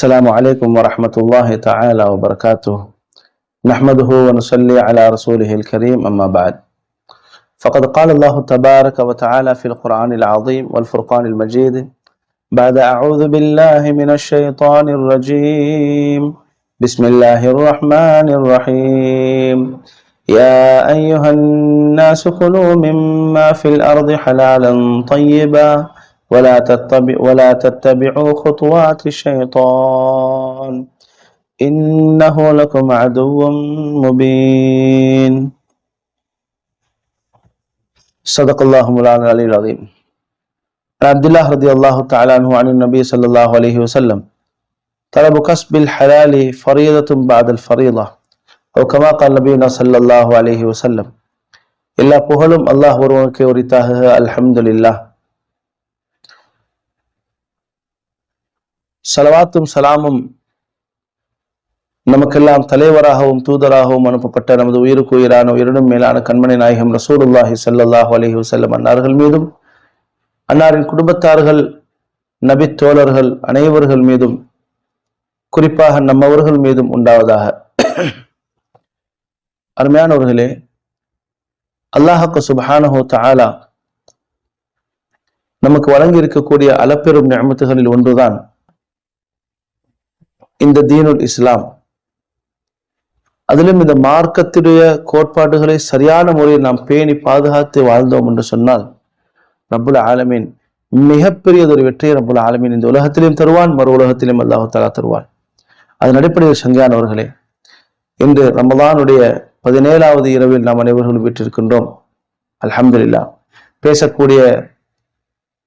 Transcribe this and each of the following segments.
السلام عليكم ورحمة الله تعالى وبركاته. نحمده ونصلي على رسوله الكريم أما بعد. فقد قال الله تبارك وتعالى في القرآن العظيم والفرقان المجيد بعد أعوذ بالله من الشيطان الرجيم. بسم الله الرحمن الرحيم. يا أيها الناس كلوا مما في الأرض حلالا طيبا ولا تتبع ولا تتبعوا خطوات الشيطان. إنه لكم عدو مبين. صدق الله مولانا العلي العظيم. عبد الله رضي الله تعالى عنه عن النبي صلى الله عليه وسلم. طلب كسب الحلال فريضة بعد الفريضة. أو كما قال نبينا صلى الله عليه وسلم. إلا بهلم الله ورونك ورتاه. الحمد لله. சலவாத்தும் சலாமும் நமக்கெல்லாம் தலைவராகவும் தூதராகவும் அனுப்பப்பட்ட நமது உயிருக்கு உயிரான உயிரினும் மேலான கண்மணி நாயகம் ரசூலுல்லாஹி ஸல்லல்லாஹு அலஹி வஸல்லம் அன்னார்கள் மீதும் அன்னாரின் குடும்பத்தார்கள் நபி தோழர்கள் அனைவர்கள் மீதும் குறிப்பாக நம்மவர்கள் மீதும் உண்டாவதாக. அருமையானவர்களே அல்லாஹக்கு சுபானஹோ தாலா நமக்கு வழங்கி இருக்கக்கூடிய அளப்பெரும் நியமத்துகளில் ஒன்றுதான். இந்த தீனுல் இஸ்லாம். அதிலும் இந்த மார்க்கத்துடைய கோட்பாடுகளை சரியான முறையில் நாம் பேணி பாதுகாத்து வாழ்ந்தோம் என்று சொன்னால் ரப்புல் ஆலமீன் மிகப்பெரியதொரு வெற்றியை ரப்புல் ஆலமீன் இந்த உலகத்திலும் தருவான் மறு உலகத்திலும் அல்லாஹாலா தருவான். அதன் அடிப்படையில் சங்கானவர்களே இன்று ரமதானுடைய பதினேழாவது இரவில் நாம் அனைவர்களும் விட்டிருக்கின்றோம். அல்ஹம்துலில்லா பேசக்கூடிய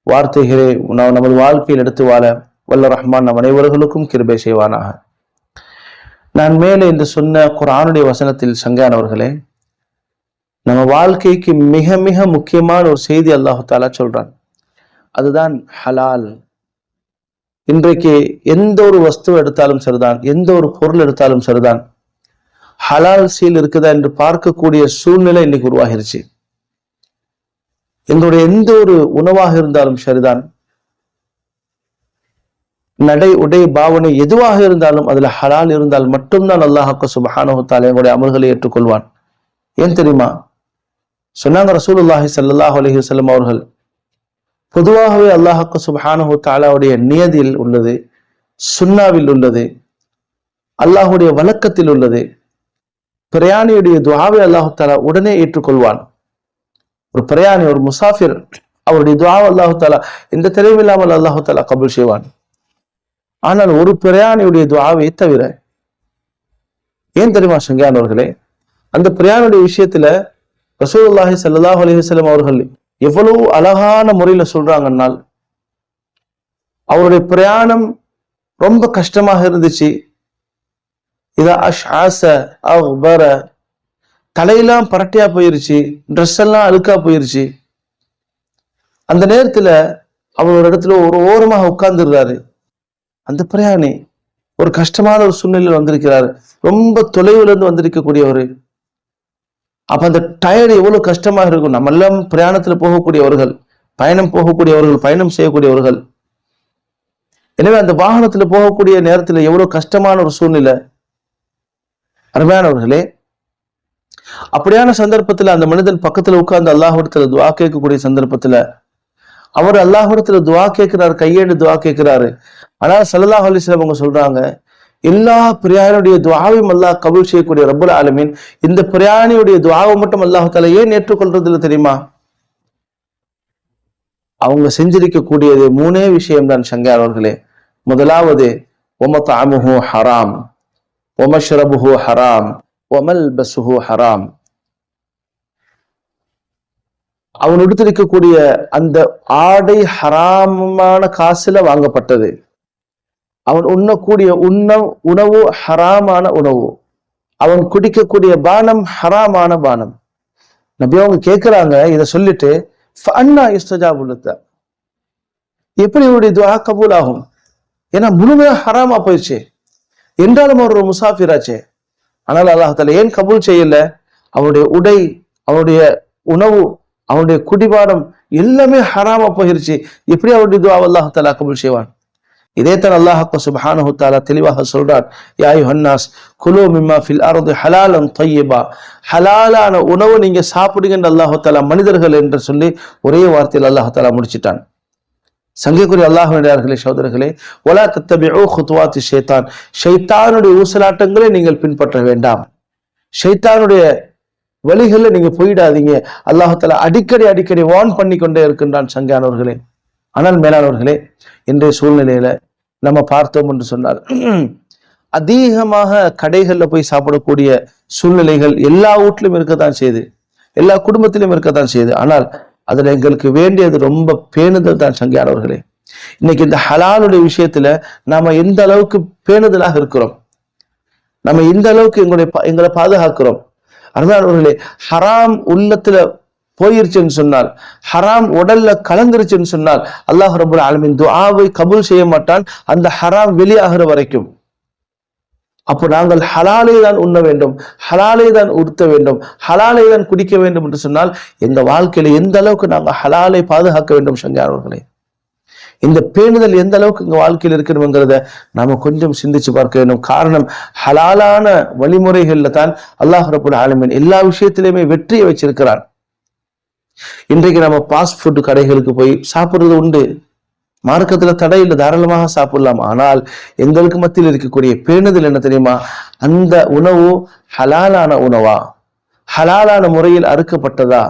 வார்த்தைகளை நாம் நமது வாழ்க்கையில் எடுத்து வாழ வல்ல ரஹ்மான் நம் அனைவர்களுக்கும் கிருபை செய்வானாக. நான் மேலே இந்த சொன்ன குரானுடைய வசனத்தில் சங்கானவர்களே நம்ம வாழ்க்கைக்கு மிக மிக முக்கியமான ஒரு செய்தி அல்லாஹு சொல்றான். அதுதான் ஹலால். இன்றைக்கு எந்த ஒரு வஸ்து எடுத்தாலும் சரிதான் எந்த ஒரு பொருள் எடுத்தாலும் சரிதான். ஹலால் சீல் இருக்குதா என்று பார்க்கக்கூடிய சூழ்நிலை இன்னைக்கு உருவாகிருச்சு. எங்களுடைய எந்த ஒரு உணவாக இருந்தாலும் சரிதான். நடை உடை பாவனை எதுவாக இருந்தாலும் அதுல ஹலால் இருந்தால் மட்டும்தான் அல்லாஹாக்கு சுபஹானஹுத்தால எங்களுடைய அமல்களை ஏற்றுக்கொள்வான். ஏன் தெரியுமா? சொன்னாங்க ரசூலுல்லாஹி சல்லாஹ் அலஹி வல்லம் அவர்கள் பொதுவாகவே அல்லாஹாக்கு சுபஹானு தாலாவுடைய நியதியில் உள்ளது சுன்னாவில் உள்ளது அல்லாஹுடைய வழக்கத்தில் உள்ளது பிரயாணியுடைய துவாவை அல்லாஹு தாலா உடனே ஏற்றுக்கொள்வான். ஒரு பிரயாணி ஒரு முசாஃபிர் அவருடைய துவாவை அல்லாஹு தாலா எந்த தெளிவில்லாமல் அல்லாஹு தாலா கபுல் செய்வான். ஆனால் ஒரு பிரயாணியுடைய துவாவை தவிர ஏன் தெரியுமா சங்கியானவர்களே? அந்த பிரயாணியுடைய விஷயத்துல ரசூல்லாஹி சல்லாஹ் அலிஹசலம் அவர்கள் எவ்வளவு அழகான முறையில சொல்றாங்கன்னால் அவருடைய பிரயாணம் ரொம்ப கஷ்டமாக இருந்துச்சு. இதா அஷ் ஆச அக்பர தலையெல்லாம் பரட்டையா போயிருச்சு ட்ரெஸ் எல்லாம் அழுக்கா போயிருச்சு. அந்த நேரத்துல அவர் ஒரு இடத்துல ஒரு ஓரமாக உட்கார்ந்துடுறாரு அந்த பிரயாணி ஒரு கஷ்டமான ஒரு சூழ்நிலையில் வந்திருக்கிறார். ரொம்ப தொலைவுல இருந்து வந்திருக்கக்கூடியவர். அப்ப அந்த டயர்டு எவ்வளவு கஷ்டமாக இருக்கும். நம்ம எல்லாம் பிரயாணத்துல போகக்கூடியவர்கள் பயணம் போகக்கூடியவர்கள் பயணம் செய்யக்கூடியவர்கள். எனவே அந்த வாகனத்துல போகக்கூடிய நேரத்துல எவ்வளவு கஷ்டமான ஒரு சூழ்நிலை. அருமையானவர்களே அப்படியான சந்தர்ப்பத்துல அந்த மனிதன் பக்கத்துல உட்கார்ந்து அல்லாஹ் துவா கேட்கக்கூடிய சந்தர்ப்பத்துல அவர் அல்லாஹிடத்துல துவா கேட்கிறாரு கையேடு துவா கேட்கிறாரு. ஆனா சல்லாஹ் அலிஸ்லாம் அவங்க சொல்றாங்க எல்லா பிரியாணியுடைய துவாவையும் அல்லாஹ் கபூல் செய்யக்கூடிய ரபுல் ஆலமீன் இந்த பிரியாணியுடைய துவாவை மட்டும் அல்லாஹு ஏன் ஏற்றுக்கொள்றது இல்லை தெரியுமா? அவங்க செஞ்சிருக்கக்கூடியது மூணே விஷயம் தான் அவர்களே. முதலாவது ஒம தாமுஹு ஹராம் ஒமஷ்ரபுஹு ஹராம் ஒமல் பசுஹு ஹராம். அவன் எடுத்திருக்கக்கூடிய அந்த ஆடை ஹராமான காசுல வாங்கப்பட்டது. அவன் உண்ணக்கூடிய உண்ண உணவு ஹராமான உணவு. அவன் குடிக்கக்கூடிய பானம் ஹராமான பானம். நபி அவங்க கேட்கிறாங்க இதை சொல்லிட்டு அண்ணா இஸ்தஜாபுல்லத்த எப்படி இவருடைய துவா கபூல் ஆகும் ஏன்னா முழுமையா ஹராமா போயிடுச்சு. என்றாலும் அவர் ஒரு முசாஃபிராச்சே. ஆனால் அல்லாஹால ஏன் கபூல் செய்யல? அவருடைய உடை அவருடைய உணவு அவனுடைய குடிபாடம் எல்லாமே ஹராமா போயிருச்சு. எப்படி அவருடைய துவா அல்லாஹு தாலா கபுல் செய்வான்? இதைத்தான் அல்லாஹ் சுபஹானு தாலா தெளிவாக சொல்றான் யாய் ஹன்னாஸ் குலோ மிம்மா ஃபில் அறது ஹலாலன் தொய்யபா. ஹலாலான உணவு நீங்க சாப்பிடுங்கன்னு அல்லாஹு தாலா மனிதர்கள் என்று சொல்லி ஒரே வார்த்தையில் அல்லாஹ் தாலா முடிச்சிட்டான். சங்கைக்குரிய அல்லாஹுடைய சோதரர்களே ஒலா ஓ ஹுத்வாத்தி ஷைத்தான் ஷைத்தானுடைய ஊசலாட்டங்களை நீங்கள் பின்பற்ற வேண்டாம். ஷைத்தானுடைய வழிகளில் நீங்க போயிடாதீங்க. அல்லாஹால அடிக்கடி அடிக்கடி வார்ன் பண்ணி கொண்டே இருக்கின்றான் சங்கானவர்களே. ஆனால் மேலானவர்களே இன்றைய சூழ்நிலையில நம்ம பார்த்தோம் என்று சொன்னால் அதிகமாக கடைகளில் போய் சாப்பிடக்கூடிய சூழ்நிலைகள் எல்லா வீட்லையும் இருக்கத்தான் செய்யுது எல்லா குடும்பத்திலும் இருக்கத்தான் செய்யுது ஆனால் அதில் எங்களுக்கு வேண்டியது ரொம்ப பேணுதல் தான் சங்கியானவர்களே இன்னைக்கு இந்த ஹலாலுடைய விஷயத்துல நாம எந்த அளவுக்கு பேணுதலாக இருக்கிறோம்? நம்ம எந்த அளவுக்கு எங்களுடைய எங்களை பாதுகாக்கிறோம்? அருமையானவர்களே ஹராம் உள்ளத்துல போயிருச்சுன்னு சொன்னால் ஹராம் உடல்ல கலந்துருச்சுன்னு சொன்னால் அல்லாஹ் ரபுல் ஆலமின் துஆவை கபூல் செய்ய மாட்டான். அந்த ஹராம் வெளியாகிற வரைக்கும். அப்போ நாங்கள் ஹலாலை தான் உண்ண வேண்டும். ஹலாலை தான் உடுத்த வேண்டும். ஹலாலை தான் குடிக்க வேண்டும் என்று சொன்னால் எங்க வாழ்க்கையில எந்த அளவுக்கு நாங்கள் ஹலாலை பாதுகாக்க வேண்டும் சங்கானவர்களே இந்த பேணுதல் எந்த அளவுக்கு எங்க வாழ்க்கையில் இருக்கணுங்கிறத நாம கொஞ்சம் சிந்திச்சு பார்க்க வேண்டும். காரணம் ஹலாலான வழிமுறைகள்ல தான் அல்லாஹ் ரபுல் ஆலமின் எல்லா விஷயத்திலையுமே வெற்றியை வச்சிருக்கிறான். இன்றைக்கு நம்ம ஃபாஸ்ட் ஃபுட் கடைகளுக்கு போய் சாப்பிடுறது உண்டு. மார்க்கத்துல தடை இல்லை தாராளமாக சாப்பிடலாம். ஆனால் எங்களுக்கு மத்தியில் இருக்கக்கூடிய பேணுதல் என்ன தெரியுமா? அந்த உணவு ஹலாலான உணவா? ஹலாலான முறையில் அறுக்கப்பட்டதா?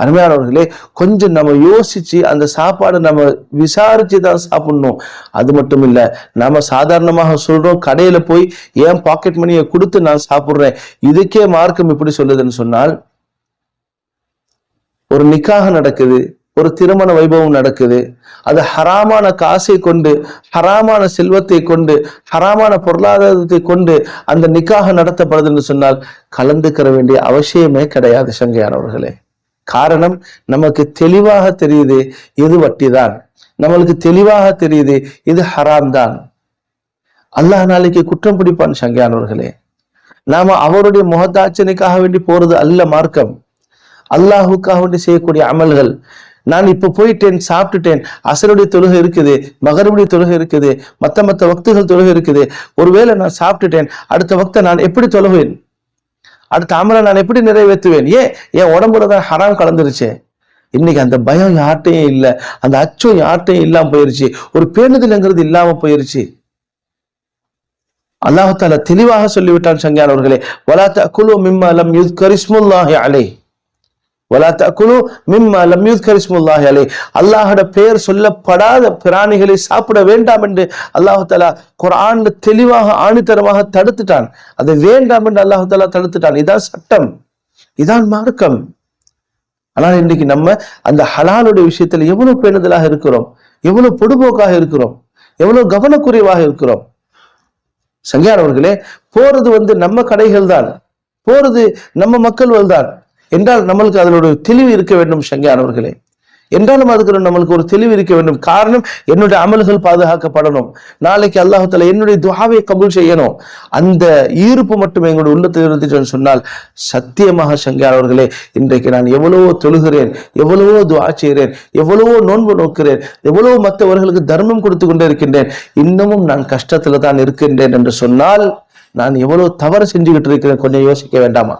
அருமையானவர்களே கொஞ்சம் நம்ம யோசிச்சு அந்த சாப்பாடை நம்ம விசாரிச்சு தான் சாப்பிடணும். அது மட்டும் இல்லை நாம சாதாரணமாக சொல்றோம் கடையில போய் ஏன் பாக்கெட் மணியை கொடுத்து நான் சாப்பிடுறேன். இதுக்கே மார்க்கம் இப்படி சொல்லுதுன்னு சொன்னால் ஒரு நிக்காக நடக்குது ஒரு திருமண வைபவம் நடக்குது அது ஹராமான காசை கொண்டு ஹராமான செல்வத்தை கொண்டு ஹராமான பொருளாதாரத்தை கொண்டு அந்த நிக்காக நடத்தப்படுதுன்னு சொன்னால் கலந்துக்கிற வேண்டிய அவசியமே கிடையாது சங்கையானவர்களே. காரணம் நமக்கு தெளிவாக தெரியுது இது வட்டி தான் நம்மளுக்கு தெளிவாக தெரியுது இது ஹராம் தான் அல்லாஹ் நாளைக்கு குற்றம் பிடிப்பான் சங்கையானவர்களே. நாம அவருடைய முகதாச்சனைக்காக வேண்டி போறது அல்ல மார்க்கம். அல்லாஹுக்காக வேண்டி செய்யக்கூடிய அமல்கள். நான் இப்ப போயிட்டேன் சாப்பிட்டுட்டேன் அசருடைய தொழுகை இருக்குது மகருடைய தொழுகை இருக்குது மத்த மத்த வக்துகள் தொழுகை இருக்குது. ஒருவேளை நான் சாப்பிட்டுட்டேன் அடுத்த வக்த நான் எப்படி தொழுவேன்? அடுத்த அமலை நான் எப்படி நிறைவேற்றுவேன்? ஏன்? என் உடம்புல தான் ஹராம் கலந்துருச்சு. இன்னைக்கு அந்த பயம் யார்ட்டையும் இல்லை. அந்த அச்சம் யார்ட்டையும் இல்லாமல் போயிருச்சு. ஒரு பேணுதல்ங்கிறது இல்லாமல் போயிருச்சு. அல்லாஹால தெளிவாக சொல்லிவிட்டான் சங்கியானவர்களே வலாத்த குழு மிம்மலம் யுத் கரிஸ்முல்லாஹி அலை அல்லாஹோட பெயர் சொல்லப்படாத பிராணிகளை சாப்பிட வேண்டாம் என்று அல்லாஹு தலா குரான் தெளிவாக ஆணித்தரமாக தடுத்துட்டான். அதை வேண்டாம் என்று அல்லாஹு தடுத்துட்டான். இதான் சட்டம். இதான் மார்க்கம். ஆனால் இன்றைக்கு நம்ம அந்த ஹலாலுடைய விஷயத்துல எவ்வளவு பேணுதலாக இருக்கிறோம்? எவ்வளவு பொடுபோக்காக இருக்கிறோம்? எவ்வளவு கவனக்குறைவாக இருக்கிறோம்? சங்கியானவர்களே போறது வந்து நம்ம கடைகள் தான் போறது நம்ம மக்கள் தான் என்றால் நம்மளுக்கு அதனுடைய தெளிவு இருக்க வேண்டும் சங்கையானவர்களே. என்றாலும் அதுக்கு நம்மளுக்கு ஒரு தெளிவு இருக்க வேண்டும். காரணம் என்னுடைய அமல்கள் பாதுகாக்கப்படணும். நாளைக்கு அல்லாஹால என்னுடைய துவாவை கபூல் செய்யணும். அந்த ஈர்ப்பு மட்டும் எங்களுடைய உள்ளத்தில் இருந்துச்சுன்னு சொன்னால் சத்தியமாக சங்கியானவர்களே இன்றைக்கு நான் எவ்வளவோ தொழுகிறேன் எவ்வளவோ துவா செய்கிறேன் எவ்வளவோ நோன்பு நோக்கிறேன் எவ்வளவோ மற்றவர்களுக்கு தர்மம் கொடுத்து கொண்டே இருக்கின்றேன் இன்னமும் நான் கஷ்டத்துல தான் இருக்கின்றேன் என்று சொன்னால் நான் எவ்வளவு தவறு செஞ்சுக்கிட்டு இருக்கிறேன் கொஞ்சம் யோசிக்க வேண்டாமா?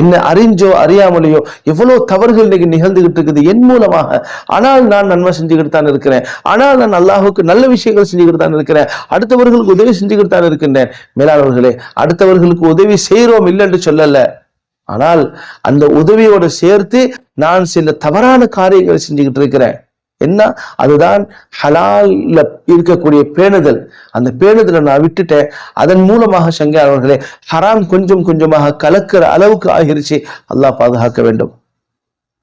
என்ன அறிஞ்சோ அறியாமலையோ எவ்வளவு தவறுகள் இன்னைக்கு நிகழ்ந்துகிட்டு இருக்குது என் மூலமாக. ஆனால் நான் நன்மை செஞ்சுக்கிட்டு தான் இருக்கிறேன். ஆனால் நான் அல்லாஹுக்கு நல்ல விஷயங்கள் செஞ்சுக்கிட்டு தான் இருக்கிறேன். அடுத்தவர்களுக்கு உதவி செஞ்சுக்கிட்டு தான் இருக்கின்றேன். மேலானவர்களே அடுத்தவர்களுக்கு உதவி செய்கிறோம் இல்லைன்னு சொல்லல. ஆனால் அந்த உதவியோடு சேர்த்து நான் சில தவறான காரியங்களை செஞ்சுக்கிட்டு இருக்கிறேன். என்ன? அதுதான் ஹலால இருக்கக்கூடிய பேணுதல். அந்த பேணுதலை நான் விட்டுட்டேன். அதன் மூலமாக சங்கையாளர்களே ஹராம் கொஞ்சம் கொஞ்சமாக கலக்கிற அளவுக்கு ஆகிருச்சு. அல்லாஹ் பாதுகாக்க வேண்டும்.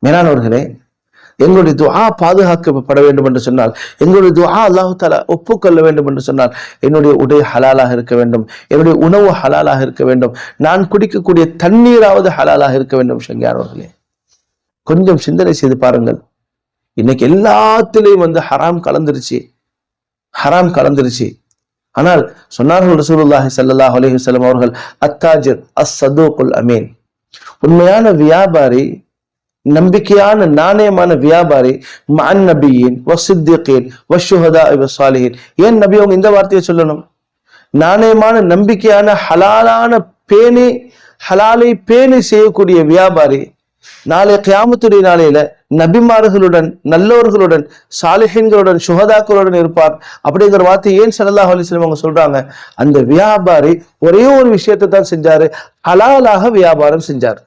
மேலானவர்களே எங்களுடைய துவா பாதுகாக்கப்பட வேண்டும் என்று சொன்னால் எங்களுடைய துவா அல்லாஹு தாலா ஒப்புக்கொள்ள வேண்டும் என்று சொன்னால் என்னுடைய உடை ஹலாலாக இருக்க வேண்டும். என்னுடைய உணவு ஹலாலாக இருக்க வேண்டும். நான் குடிக்கக்கூடிய தண்ணீராவது ஹலாலாக இருக்க வேண்டும் சங்கியானவர்களே கொஞ்சம் சிந்தனை செய்து பாருங்கள். இன்னைக்கு எல்லாத்திலையும் வந்து ஹராம் கலந்துருச்சு. ஹராம் கலந்துருச்சு. ஆனால் சொன்னார்கள் ரசூலுல்லாஹி சல்லாஹ் அலஹி அவர்கள் அத்தாஜிர் அஸ் சதூக்குல் அமீன். உண்மையான வியாபாரி நம்பிக்கையான நாணயமான வியாபாரி மன் நபியின் வசித்தியக்கீன் வஷுஹதா சாலிஹின் ஏன் நபி அவங்க இந்த வார்த்தையை சொல்லணும்? நாணயமான நம்பிக்கையான ஹலாலான பேணி ஹலாலை பேணி செய்யக்கூடிய வியாபாரி நாளை கியாமத்துடைய நாளையில நபிமார்களுடன் நல்லோர்களுடன் சாலிஹின்களுடன் சுகதாக்களுடன் இருப்பார். அப்படிங்கிற வார்த்தை ஏன் சல்லாஹ் அலிஸ்லம் அவங்க சொல்றாங்க? அந்த வியாபாரி ஒரே ஒரு விஷயத்தை தான் செஞ்சாரு. ஹலாலாக வியாபாரம் செஞ்சார்.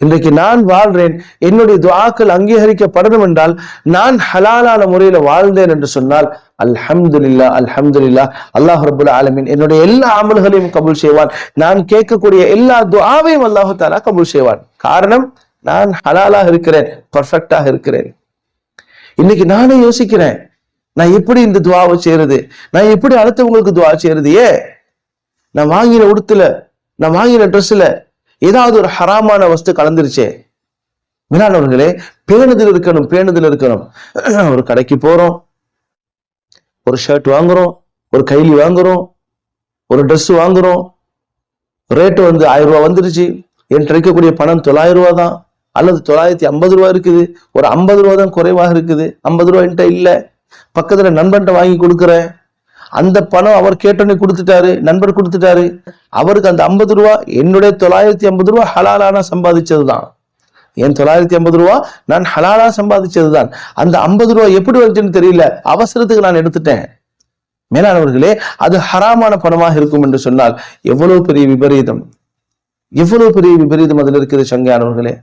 இன்றைக்கு நான் வாழ்றேன் என்னுடைய துவாக்கள் அங்கீகரிக்கப்படணும் என்றால் நான் ஹலாலான முறையில வாழ்ந்தேன் என்று சொன்னால் அல்ஹம்துல்லா அல்ஹம்துல்லா அல்லாஹ் ரபுல் ஆலமின் என்னுடைய எல்லா அமல்களையும் கபுல் செய்வான். நான் கேட்கக்கூடிய எல்லா துவாவையும் அல்லாஹு தாலா கபுல் செய்வான். காரணம் நான் ஹலாலாக இருக்கிறேன் பர்ஃபெக்டாக இருக்கிறேன். இன்னைக்கு நானே யோசிக்கிறேன் நான் எப்படி இந்த துவாவை செய்யறது நான் எப்படி அடுத்தவங்களுக்கு துவா செய்யறது ஏ நான் வாங்கின உடுத்துல நான் வாங்கின ட்ரெஸ்ல ஏதாவது ஒரு ஹராமான வஸ்து கலந்துருச்சே. மேலானவர்களே பேணுதல் இருக்கணும் பேணுதல் இருக்கணும். ஒரு கடைக்கு போறோம். ஒரு ஷர்ட் வாங்குறோம். ஒரு கைலி வாங்குறோம். ஒரு ட்ரெஸ் வாங்குறோம். ரேட்டு வந்து ஆயிரம் ரூபாய் வந்துருச்சு. என்கிட்ட இருக்கக்கூடிய பணம் தொள்ளாயிரம் ரூபா தான். அல்லது தொள்ளாயிரத்தி ஐம்பது ரூபா இருக்குது. ஒரு ஐம்பது ரூபா தான் குறைவாக இருக்குது. ஐம்பது ரூபா என்கிட்ட இல்லை. பக்கத்துல நண்பன்கிட்ட வாங்கி கொடுக்குறேன். அந்த பணம் அவர் கேட்டோன்னே கொடுத்துட்டாரு நண்பர் கொடுத்துட்டாரு. அவருக்கு அந்த ஐம்பது ரூபா என்னுடைய தொள்ளாயிரத்தி ஐம்பது ரூபா ஹலாலான சம்பாதிச்சது தான் என் தொள்ளாயிரத்தி ஐம்பது ரூபா நான் ஹலாலா சம்பாதிச்சது தான் அந்த ஐம்பது ரூபா எப்படி வந்துச்சுன்னு தெரியல. அவசரத்துக்கு நான் எடுத்துட்டேன். மேலானவர்களே அது ஹராமான பணமாக இருக்கும் என்று சொன்னால் எவ்வளவு பெரிய விபரீதம். எவ்வளவு பெரிய விபரீதம் அதில் இருக்கிறது சங்கையானவர்களே.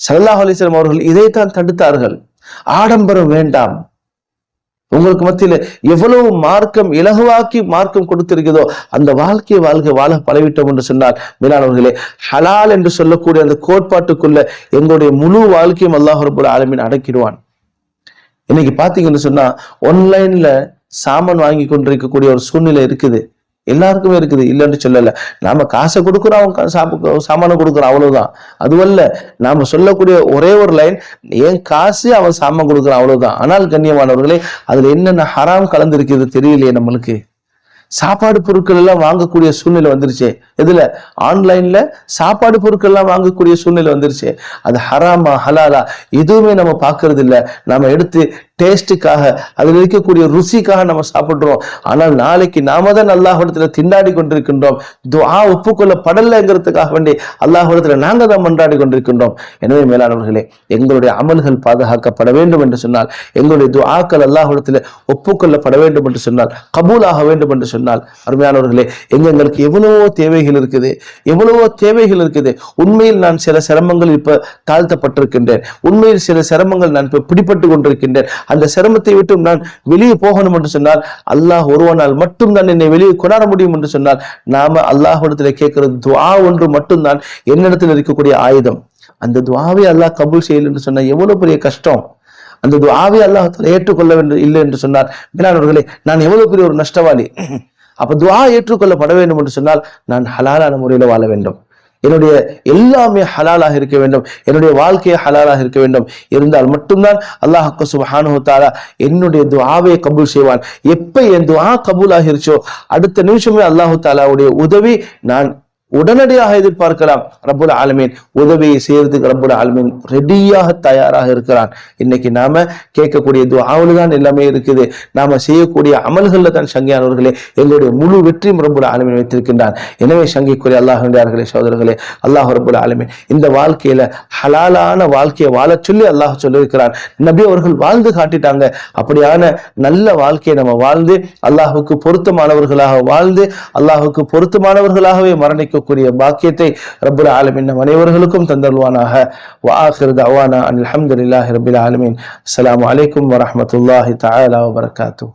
சல்லாஹ் அலிஸ்லாம் அவர்கள் இதைத்தான் தடுத்தார்கள். ஆடம்பரம் வேண்டாம். உங்களுக்கு மத்தியில் எவ்வளவு மார்க்கம் இலகுவாக்கி மார்க்கம் கொடுத்திருக்கிறதோ அந்த வாழ்க்கையை வாழ்க்கை வாழ பழவிட்டோம் என்று சொன்னார் மேலானவர்களே ஹலால் என்று சொல்லக்கூடிய அந்த கோட்பாட்டுக்குள்ள எங்களுடைய முழு வாழ்க்கையும் அல்லாஹ் ரபுல் ஆலமின் அடக்கிடுவான். இன்னைக்கு பாத்தீங்கன்னு சொன்னா ஆன்லைன்ல சாமான் வாங்கி கொண்டிருக்கக்கூடிய ஒரு சூழ்நிலை இருக்குது. எல்லாருக்குமே இருக்குது. இல்லைன்னு சொல்லலை. நாம காசை கொடுக்குறோம் அவன் சாப்பு சாமானை கொடுக்குறோம் அவ்வளவுதான். அதுவல்ல நாம சொல்லக்கூடிய ஒரே ஒரு லைன் ஏன் காசு அவன் சாமான் கொடுக்குறான் அவ்வளவுதான். ஆனால் கண்ணியமானவர்களே அதுல என்னென்ன ஹராம் கலந்துருக்கிறது தெரியலையே நம்மளுக்கு. சாப்பாடு பொருட்கள் எல்லாம் வாங்கக்கூடிய சூழ்நிலை வந்துருச்சு. எதுல? ஆன்லைன்ல சாப்பாடு பொருட்கள் எல்லாம் வாங்கக்கூடிய சூழ்நிலை வந்துருச்சு. அது ஹராமா ஹலாலா எதுவுமே நம்ம பாக்குறது இல்லை நம்ம எடுத்து டேஸ்ட்டுக்காக அதில் இருக்கக்கூடிய ருசிக்காக நம்ம சாப்பிடுறோம். ஆனால் நாளைக்கு நாம தான் அல்லாஹிடத்துல திண்டாடி கொண்டிருக்கின்றோம். துவா ஒப்புக்கொள்ளப்படலைங்கிறதுக்காக வேண்டி அல்லாஹிடத்துல நாங்கள் தான் மன்றாடி கொண்டிருக்கின்றோம். எனவே மேலானவர்களே எங்களுடைய அமல்கள் பாதுகாக்கப்பட வேண்டும் என்று சொன்னால் எங்களுடைய துவாக்கள் அல்லாஹிடத்துல ஒப்புக்கொள்ளப்பட வேண்டும் என்று சொன்னால் கபூலாக வேண்டும் என்று சொன்னால் அருமையானவர்களே எங்க எங்களுக்கு எவ்வளவோ தேவைகள் இருக்குது எவ்வளவோ தேவைகள் இருக்குது. உண்மையில் நான் சில சிரமங்கள் இப்ப தாழ்த்தப்பட்டிருக்கின்றேன். உண்மையில் சில சிரமங்கள் நான் இப்ப பிடிபட்டு கொண்டிருக்கின்றேன். அந்த சிரமத்தை விட்டு நான் வெளியே போகணும் என்று சொன்னால் அல்லாஹ் ஒருவனால் மட்டும் தான் என்னை வெளியே கொண்டாட முடியும் என்று சொன்னால் நாம அல்லாஹிடத்துல கேட்கிறது துவா ஒன்று மட்டும்தான் என்னிடத்தில் இருக்கக்கூடிய ஆயுதம். அந்த துவாவை அல்லாஹ் கபூல் செய்யல என்று சொன்னால் எவ்வளவு பெரிய கஷ்டம். அந்த துவாவை அல்லாஹ் ஏற்றுக்கொள்ள வேண்டும் இல்லை என்று சொன்னார் மேலானவர்களே நான் எவ்வளவு பெரிய ஒரு நஷ்டவாளி. அப்ப துவா ஏற்றுக்கொள்ளப்பட வேண்டும் என்று சொன்னால் நான் ஹலாலான முறையில் வாழ வேண்டும். என்னுடைய எல்லாமே ஹலாலாக இருக்க வேண்டும். என்னுடைய வாழ்க்கையை ஹலாலாக இருக்க வேண்டும். இருந்தால் மட்டும்தான் அல்லாஹ் சுபஹானு தாலா என்னுடைய துவாவை கபூல் செய்வான். எப்ப என் துவா கபூல் ஆகிருச்சோ அடுத்த நிமிஷமே அல்லாஹு தாலாவுடைய உதவி நான் உடனடியாக எதிர்பார்க்கலாம். ரபுல் ஆலமீன் உதவியை செய்யறதுக்கு ரபுல் ஆலமீன் ரெடியாக தயாராக இருக்கிறான். இன்னைக்கு நாம கேட்கக்கூடிய துவாவில் தான் எல்லாமே இருக்குது. நாம செய்யக்கூடிய அமல்கள்ல தான் சங்கியானவர்களே எங்களுடைய முழு வெற்றியும் ரபுல் ஆலமீன் வைத்திருக்கின்றான். எனவே சங்கிக்குரிய அல்லாஹ் சோதரர்களே அல்லாஹ் ரபுல் ஆலமீன் இந்த வாழ்க்கையில ஹலாலான வாழ்க்கையை வாழச் சொல்லி அல்லாஹ் சொல்லியிருக்கிறான். நபி அவர்கள் வாழ்ந்து காட்டிட்டாங்க. அப்படியான நல்ல வாழ்க்கையை நம்ம வாழ்ந்து அல்லாஹுக்கு பொருத்தமானவர்களாக வாழ்ந்து அல்லாஹுக்கு பொருத்தமானவர்களாகவே மரணிக்க இருக்கக்கூடிய பாக்கியத்தை ரபுல் ஆலமின் நம் அனைவர்களுக்கும் தந்தல்வானாக வாஹிர் தவானா அனில் அஹமதுல்லாஹி ரபுல் ஆலமின். அஸ்லாம் வலைக்கம் வரமத்துல்லாஹி தாலா வரகாத்தூ